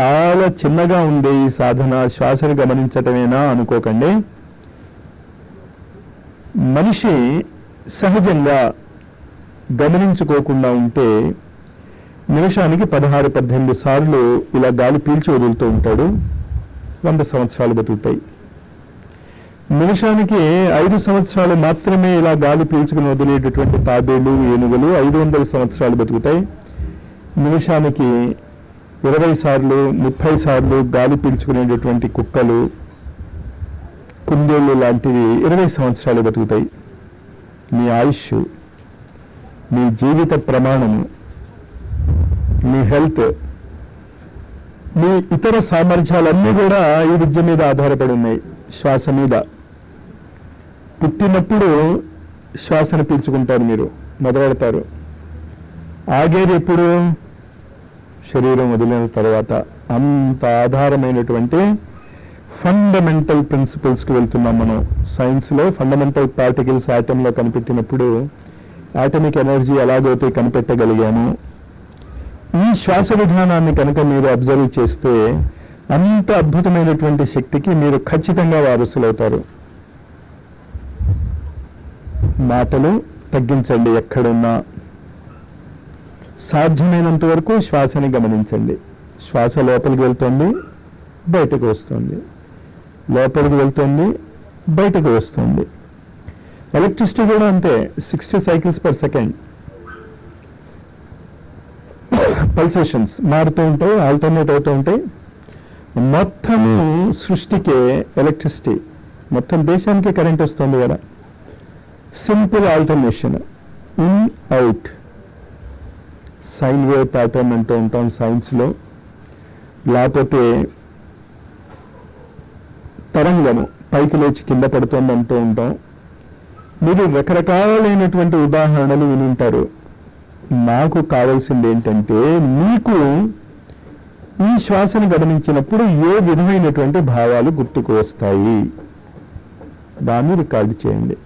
చాలా చిన్నగా ఉండే ఈ సాధన శ్వాసను గమనించటమేనా అనుకోకండి. మనిషి సహజంగా గమనించుకోకుండా ఉంటే నిమిషానికి పదహారు పద్దెనిమిది సార్లు ఇలా గాలి పీల్చి వదులుతూ ఉంటాడు. వంద సంవత్సరాలు బతుకుతాయి. నిమిషానికి ఐదు సంవత్సరాలు మాత్రమే ఇలా గాలి పీల్చుకుని వదిలేటటువంటి తాబేలు ఏనుగులు ఐదు వందల సంవత్సరాలు బతుకుతాయి. నిమిషానికి ఇరవై సార్లు ముప్పై సార్లు గాలి పీల్చుకునేటటువంటి కుక్కలు కుందేళ్ళు లాంటివి ఇరవై సంవత్సరాలు బతుకుతాయి. మీ ఆయుష్ మీ జీవిత ప్రమాణము మీ హెల్త్ మీ ఇతర సామర్థ్యాలన్నీ కూడా ఈ విద్య మీద ఆధారపడి ఉన్నాయి. శ్వాస మీద. పుట్టినప్పుడు శ్వాసను పీల్చుకుంటారు మీరు మొదలెడతారు. ఆగేది ఎప్పుడు? శరీరం వదిలిన తర్వాత అంత ఆధారమైనటువంటి ఫండమెంటల్ ప్రిన్సిపల్స్కి వెళ్తున్నాం మనం. సైన్స్లో ఫండమెంటల్ పార్టికల్స్ ఆటంలో కనిపెట్టినప్పుడు ఆటమిక్ ఎనర్జీ ఎలాగైతే కనిపెట్టగలిగాము ఈ శ్వాస విధానాన్ని కనుక మీరు అబ్జర్వ్ చేస్తే అంత అద్భుతమైనటువంటి శక్తికి మీరు ఖచ్చితంగా వారసులవుతారు. మాటలు తగ్గించండి ఎక్కడున్నా. సాధ్యమైనంత వరకు శ్వాసని గమనించండి. శ్వాస లోపలికి వెళ్తుంది బయటకు వస్తుంది. లోపలికి వెళ్తుంది బయటకు వస్తుంది. ఎలక్ట్రిసిటీ కూడా అంతే sixty cycles per second pulsations మారుతూ ఉంటాయి ఆల్టర్నేట్ అవుతూ ఉంటాయి. మొత్తము సృష్టికే ఎలక్ట్రిసిటీ మొత్తం దేశానికి కరెంట్ వస్తుంది కదా. Simple alternation in out sine wave pattern అంటూ ఉంటాం సైన్స్లో. లేకపోతే తరంగము పైకి లేచి కింద పడుతుంది అంటూ ఉంటాం. మీరు రకరకాలైనటువంటి ఉదాహరణలు వినుంటారు. నాకు కావాల్సింది ఏంటంటే మీకు ఈ శ్వాసను గమనించినప్పుడు ఏ విధమైనటువంటి భావాలు గుర్తుకు వస్తాయి? దాన్ని రికార్డు చేయండి.